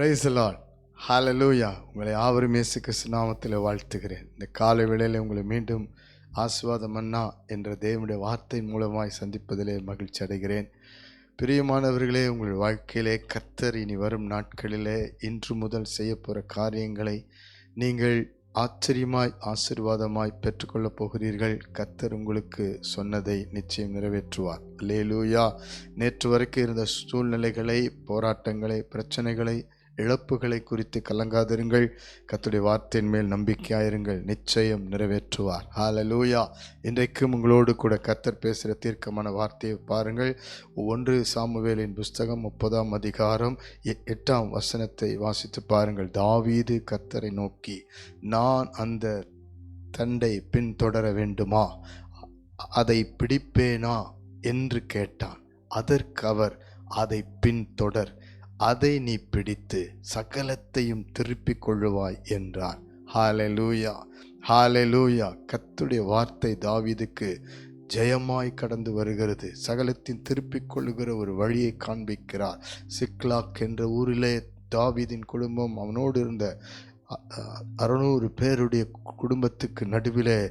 Price Lord ஹalleluya உங்களை யாவரும் இயேசு கிறிஸ்து வாழ்த்துகிறேன். இந்த காலை வேளையில் உங்களை மீண்டும் ஆசிர்வாதம் அண்ணா என்ற தேவனுடைய வார்த்தை மூலமாய் சந்திப்பதிலே மகிழ்ச்சி அடைகிறேன். பிரியமானவர்களே உங்கள் வாழ்க்கையிலே கத்தர் இனி வரும் நாட்களிலே இன்று முதல் செய்ய போகிற காரியங்களை நீங்கள் ஆச்சரியமாய் ஆசிர்வாதமாய் பெற்றுக்கொள்ளப் போகிறீர்கள். கத்தர் உங்களுக்கு சொன்னதை நிச்சயம் நிறைவேற்றுவார். லேலூயா நேற்று வரைக்கும் இருந்த சூழ்நிலைகளை போராட்டங்களை பிரச்சனைகளை இழப்புகளை குறித்து கலங்காதிருங்கள். கத்துடைய வார்த்தையின் மேல் நம்பிக்கையாயிருங்கள். நிச்சயம் நிறைவேற்றுவார். ஹாலலூயா இன்றைக்கும் உங்களோடு கூட கத்தர் பேசுகிற தீர்க்கமான வார்த்தையை பாருங்கள். ஒன்று சாமுவேலின் புஸ்தகம் முப்பதாம் அதிகாரம் எ- எட்டாம் வசனத்தை வாசித்து பாருங்கள். தாவீது கத்தரை நோக்கி நான் அந்த தண்டை பின்தொடர வேண்டுமா? அதை பிடிப்பேனா? என்று கேட்டான். அதற்கு அவர் அதை பின்தொடர். அதை நீ பிடித்து சகலத்தையும் திருப்பிக் கொள்ளுவாய் என்றார். ஹalleluya ஹalleluya. கத்துடைய வார்த்தை தாவீதுக்கு ஜெயமாய் கடந்து வருகிறது. சகலத்தின் திருப்பிக் கொள்ளுகிற ஒரு வழியை காண்பிக்கிறார். சிக்லாக் என்ற ஊரிலே தாவீதின் குடும்பம் அவனோடு இருந்த அறுநூறு பேருடைய குடும்பத்துக்கு நடுவிலே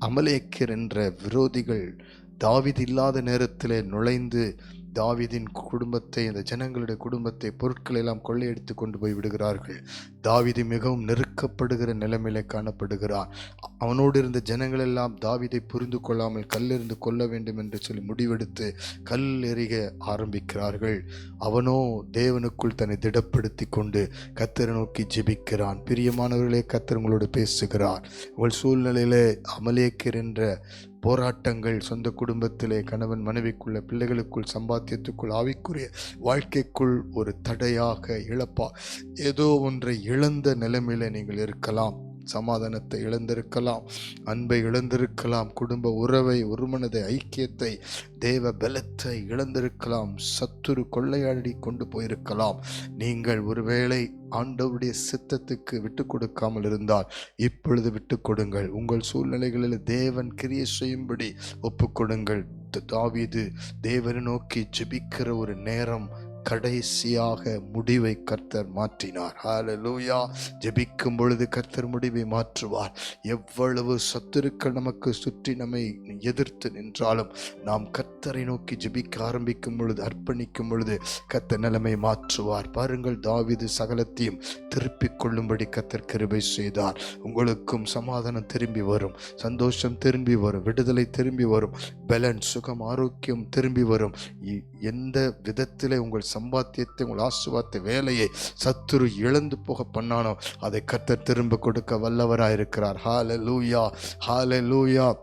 அமலேக்கர் என்ற விரோதிகள் தாவீது இல்லாத நேரத்திலே நுழைந்து தாவிதின் குடும்பத்தை அந்த ஜனங்களுடைய குடும்பத்தை பொருட்களை எல்லாம் கொள்ளையடித்து கொண்டு போய் விடுகிறார்கள். தாவிதி மிகவும் நெருக்கப்படுகிற நிலைமையிலே காணப்படுகிறான். அவனோடு இருந்த ஜனங்கள் எல்லாம் தாவிதை புரிந்து கொள்ளாமல் கல்லெறிந்து கொல்ல வேண்டும் என்று சொல்லி முடிவெடுத்து கல் எறிக ஆரம்பிக்கிறார்கள். அவனோ தேவனுக்குள் தன்னை திடப்படுத்தி கொண்டு கத்தரை நோக்கி ஜெபிக்கிறான். பிரியமானவர்களே கத்தர் உங்களோடு பேசுகிறார். உங்கள் சூழ்நிலையிலே அமலேக்கர் என்ற போராட்டங்கள் சொந்த குடும்பத்திலே கணவன் மனைவிக்குள்ள பிள்ளைகளுக்குள் சம்பாத்தியத்துக்குள் ஆவிக்குரிய வாழ்க்கைக்குள் ஒரு தடையாக இழப்பா? ஏதோ ஒன்றை இழந்த நிலைமையில நீங்கள் இருக்கலாம். சமாதானத்தை இழந்திருக்கலாம் அன்பை இழந்திருக்கலாம் குடும்ப உறவை ஒருமனதை ஐக்கியத்தை தேவ பலத்தை இழந்திருக்கலாம் சத்துரு கொள்ளையாடி கொண்டு போயிருக்கலாம். நீங்கள் ஒருவேளை ஆண்டவருடைய சித்தத்துக்கு விட்டு கொடுக்காமல் இருந்தால் இப்பொழுது விட்டு கொடுங்கள். உங்கள் சூழ்நிலைகளில் தேவன் கிரியை செய்யும்படி ஒப்புக்கொடுங்கள் த- தாவீது தேவனை நோக்கி ஜெபிக்கிற ஒரு நேரம் கடைசியாக முடிவை கர்த்தர் மாற்றினார். ஹாலலூயா ஜெபிக்கும் பொழுது கர்த்தர் முடிவை மாற்றுவார். எவ்வளவு சத்துருக்கள் நமக்கு சுற்றி நம்மை எதிர்த்து நின்றாலும் நாம் கர்த்தரை நோக்கி ஜெபிக்க ஆரம்பிக்கும் பொழுது அர்ப்பணிக்கும் பொழுது கர்த்தர் நிலைமை மாற்றுவார். பாருங்கள் தாவிது சகலத்தையும் திருப்பிக் கொள்ளும்படி கர்த்தர் கிருபை செய்தார். உங்களுக்கும் சமாதானம் திரும்பி வரும் சந்தோஷம் திரும்பி வரும் விடுதலை திரும்பி வரும் பலன் சுகம் ஆரோக்கியம் திரும்பி வரும். இ- எந்த விதத்திலே உங்கள் சம்பாத்தியத்தை உங்கள் ஆசுவாத்த வேலையை சத்துரு இழந்து போக பண்ணானோ அதை கத்த திரும்ப கொடுக்க வல்லவராயிருக்கிறார். ஹால லூயா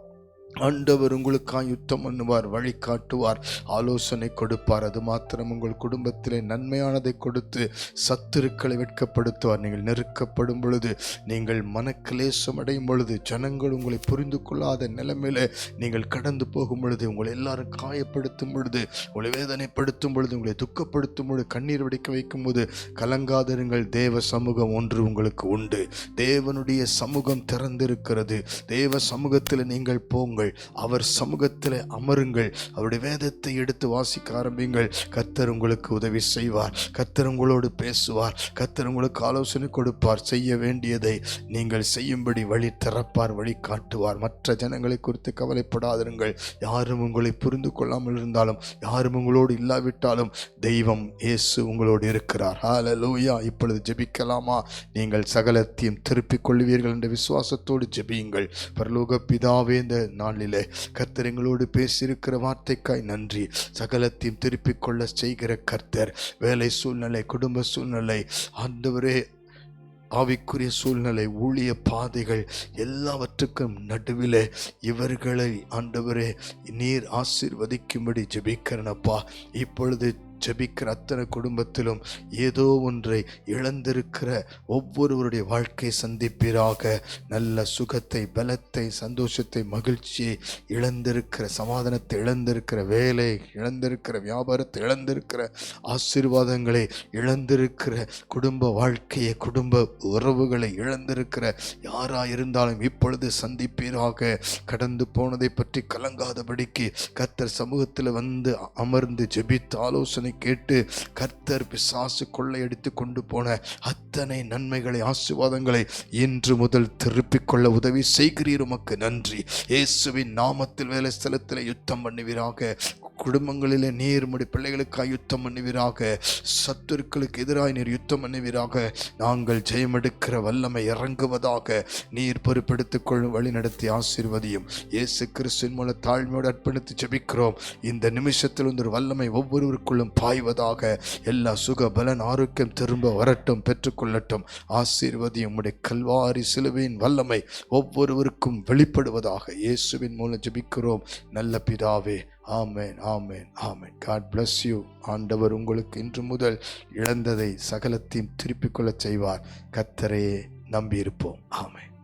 ஆண்டவர் உங்களுக்காக யுத்தம் பண்ணுவார் வழிகாட்டுவார் ஆலோசனை கொடுப்பார். அது மாத்திரம் உங்கள் குடும்பத்திலே நன்மையானதை கொடுத்து சத்துருக்களை வெட்கப்படுத்துவார். நீங்கள் நெருக்கப்படும் பொழுது நீங்கள் மனக்கிலேசம் அடையும் பொழுது ஜனங்கள் உங்களை புரிந்து கொள்ளாத நிலைமையில நீங்கள் கடந்து போகும் பொழுது உங்களை எல்லாரும் காயப்படுத்தும் பொழுது உங்களை வேதனைப்படுத்தும் பொழுது உங்களை துக்கப்படுத்தும் பொழுது கண்ணீர் வடிக்க வைக்கும் போது கலங்காதிருங்கள். தேவ சமூகம் ஒன்று உங்களுக்கு உண்டு. தேவனுடைய சமூகம் திறந்திருக்கிறது. தேவ சமூகத்தில் நீங்கள் போங்கள். அவர் சமூகத்தில் அமருங்கள். அவருடைய வேதத்தை எடுத்து வாசிக்க ஆரம்பிங்கள் கத்தர் உங்களுக்கு உதவி செய்வார். கத்தர் உங்களோடு பேசுவார். கத்தர் உங்களுக்கு ஆலோசனை கொடுப்பார். செய்ய வேண்டியதை நீங்கள் செய்யும்படி வழி திறப்பார் வழி காட்டுவார். மற்ற ஜனங்களை குறித்து கவலைப்படாதிருங்கள். யாரும் உங்களை புரிந்து கொள்ளாமல் இருந்தாலும் யாரும் உங்களோடு இல்லாவிட்டாலும் தெய்வம் இயேசு உங்களோடு இருக்கிறார். ஹalleluya இப்பொழுது ஜெபிக்கலாமா? நீங்கள் சகலத்தையும் திருப்பிக் கொள்வீர்கள் என்ற விசுவாசத்தோடு ஜெபியுங்கள். பரலோக பிதாவே இந்த நாளிலே கர்த்தர் எங்களோடு பேசியிருக்கிற வார்த்தைக்காய் நன்றி. சகலத்தையும் திருப்பிக் கொள்ள செய்கிற கர்த்தர். வேலை சூழ்நிலை குடும்ப சூழ்நிலை ஆண்டவரே ஆவிக்குரிய சூழ்நிலை ஊழிய பாதைகள் எல்லாவற்றுக்கும் நடுவிலே இவர்களை ஆண்டவரே நீர் ஆசீர்வதிக்கும்படி ஜெபிக்கிறனப்பா இப்பொழுது ஜெபிக்கிற அத்தனை குடும்பத்திலும் ஏதோ ஒன்றை இழந்திருக்கிற ஒவ்வொருவருடைய வாழ்க்கை சந்திப்பீராக நல்ல சுகத்தை பலத்தை சந்தோஷத்தை மகிழ்ச்சியை இழந்திருக்கிற சமாதானத்தை இழந்திருக்கிற வேலை இழந்திருக்கிற வியாபாரத்தை இழந்திருக்கிற ஆசீர்வாதங்களை இழந்திருக்கிற குடும்ப வாழ்க்கையை குடும்ப உறவுகளை இழந்திருக்கிற யாராக இருந்தாலும் இப்பொழுது சந்திப்பீராக. கடந்து போனதை பற்றி கலங்காதபடிக்கு கர்த்தர் சமூகத்தில் வந்து அமர்ந்து ஜெபித்து ஆலோசனை வசனத்தை கேட்டு கர்த்தர் பிசாசு கொள்ளையடித்து கொண்டு போன அத்தனை நன்மைகளை ஆசீர்வாதங்களை இன்று முதல் திருப்பிக் கொள்ள உதவி செய்கிறீர். உமக்கு நன்றி. இயேசுவின் நாமத்தில் வேலை ஸ்தலத்தில் யுத்தம் பண்ணுவீராக. குடும்பங்களிலே நீர் முடி பிள்ளைகளுக்காக யுத்தம் பண்ணுவீராக. சத்துருக்களுக்கு எதிராக நீர் யுத்தம் பண்ணுவீராக. நாங்கள் ஜெயமெடுக்கிற வல்லமை இறங்குவதாக நீர் பொறுப்பெடுத்துக் கொள்ளும் வழி நடத்தி ஆசீர்வதியும். இயேசு கிறிஸ்துவின் மூலம் தாழ்மையோடு அர்ப்பணித்து ஜெபிக்கிறோம். இந்த நிமிஷத்தில் ஒரு வல்லமை ஒவ்வொருவருக்குள்ளும் பாய்வதாக எல்லா சுக பலன் ஆரோக்கியம் திரும்ப வரட்டும் பெற்றுக்கொள்ளட்டும் ஆசீர்வதியும் உடைய கல்வாரி சிலுவையின் வல்லமை ஒவ்வொருவருக்கும் வெளிப்படுவதாக இயேசுவின் மூலம் ஜெபிக்கிறோம். நல்ல பிதாவே ஆமேன் ஆமென் ஆமேன். காட் பிளஸ் யூ ஆண்டவர் உங்களுக்கு இன்று முதல் இழந்ததை சகலத்தையும் திருப்பிக் கொள்ளச் செய்வார். கத்தரையே நம்பியிருப்போம். ஆமேன்.